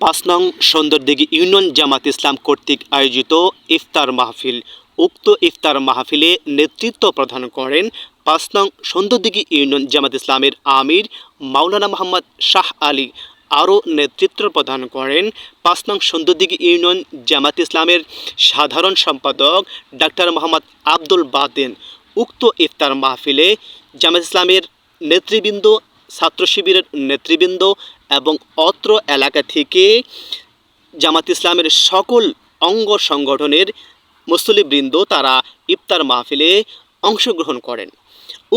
পাঁচ নং সুন্দরদিঘি ইউনিয়ন জামাত ইসলাম কর্তৃক আয়োজিত ইফতার মাহফিল। উক্ত ইফতার মাহফিলে নেতৃত্ব প্রদান করেন পাঁচ নং সুন্দরদিঘি ইউনিয়ন জামাত ইসলামের আমির মাওলানা মোহাম্মদ শাহ আলী। আরও নেতৃত্ব প্রদান করেন পাঁচ নং সুন্দরদিঘি ইউনিয়ন জামাত ইসলামের সাধারণ সম্পাদক ডাক্তার মোহাম্মদ আব্দুল বাতেন। উক্ত ইফতার মাহফিলে জামাত ইসলামের নেতৃবৃন্দ ছাত্র শিবিরের নেতৃবৃন্দ এবং অত্র এলাকা থেকে জামাত ইসলামের সকল অঙ্গ সংগঠনের মুসলিবৃন্দ তারা ইফতার মাহফিলে অংশগ্রহণ করেন।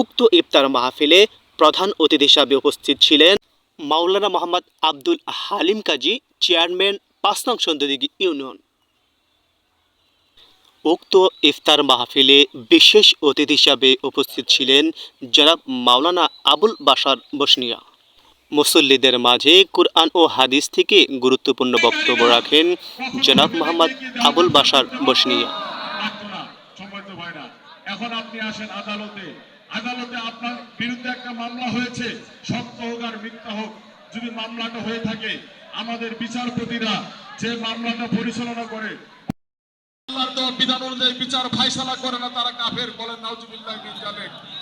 উক্ত ইফতার মাহফিলে প্রধান অতিথি হিসাবে উপস্থিত ছিলেন মাওলানা মোহাম্মদ আব্দুল হালিম কাজী, চেয়ারম্যান, পাঁচ নং সুন্দরদিঘি ইউনিয়ন। উক্ত ইফতার মাহফিলে বিশেষ অতিথি হিসাবে উপস্থিত ছিলেন জনাব মাওলানা আবুল বাশার বসনিয়া। মুসল্লিদের মাঝে কুরআন ও হাদিস থেকে গুরুত্বপূর্ণ বক্তব্য রাখেন জনাব মোহাম্মদ আবুল বাশার বসনিয়া। এখন আপনি আসেন আদালতে। আদালতে আপনার বিরুদ্ধে একটা মামলা হয়েছে, সত্য হোক আর মিথ্যা হোক, যদি মামলাটা হয়ে থাকে, আমাদের বিচারপতিরা যে মামলাটা পরিচালনা করে বিধান অনুযায়ী বিচার ফাইসালা করে না, তারা কাফের বলেন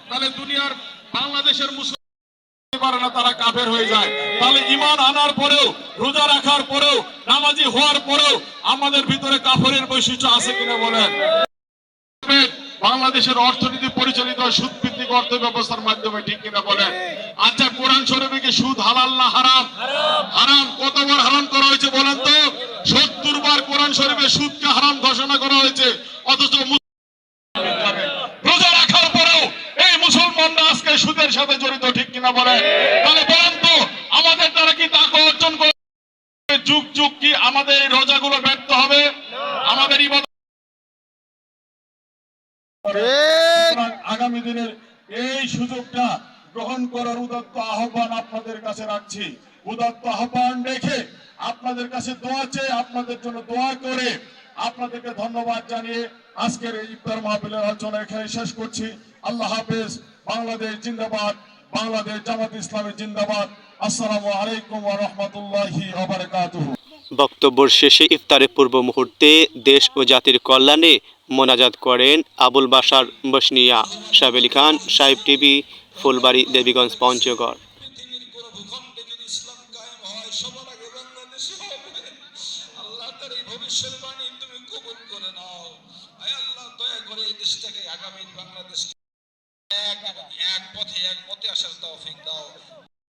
তাহলে দুনিয়ার বাংলাদেশের তারা কাফের হয়ে যায়। তাহলে ইমান আনার পরেও, রোজা রাখার পরেও, নামাজি হওয়ার পরেও আমাদের ভিতরে কাফরের বৈশিষ্ট্য আছে কিনা বলেন। বাংলাদেশের অর্থনীতি পরিচালিত সুদ ভিত্তিক অর্থ ব্যবস্থার মাধ্যমে, ঠিক কিনা বলেন? আচ্ছা কোরআন শরীফে কি সুদ হালাল না হারাম। হারাম। কতবার হারাম করা হয়েছে বলেন তো সত্তর বার কোরআন শরীফে সুদকে হারাম ঘোষণা করা হয়েছে রোজা রাখার পরেও এই মুসলমানরা আজকে সুদের সাথে জড়িত, ঠিক কিনা বলে? তাহলে বলেন তো, আমাদের দ্বারা কি তাকে অর্জন করে? যুগ যুগ কি আমাদের এই রোজাগুলো ব্যর্থ হবে? আমাদের আগামী দিনের এই সুযোগটা গ্রহণ করার উদাত্ত আহ্বান আপনাদের কাছে রাখছি। উদাত্ত আহ্বান রেখে আপনাদের কাছে দোয়া চেয়ে আপনাদের জন্য দোয়া করে আপনাদেরকে ধন্যবাদ জানিয়ে আজকের এই ইফতার মাহফিলের আলোচনা এখানে শেষ করছি। আল্লাহ হাফেজ। বাংলাদেশ জিন্দাবাদ। বাংলাদেশ জামাত ইসলামী জিন্দাবাদ। আসসালামু আলাইকুম ওয়া রাহমাতুল্লাহি ওয়া বারাকাতুহু। বক্তব্য শেষে ইফতারের পূর্ব মুহূর্তে দেশ ও জাতির কল্যাণে মোনাজাত করেন আবুল বাশার বসনিয়া সাহেব আলী খান সাহেব টিভি ফুলবাড়ি দেবীগঞ্জ পঞ্চগড়। ভবিষ্যৎবাণী কবুল করে নাও। আল্লাহ, দয়া করে এই দেশটাকে আগামী বাংলাদেশ এক এক পথে, এক মতে আসার তৌফিক দাও।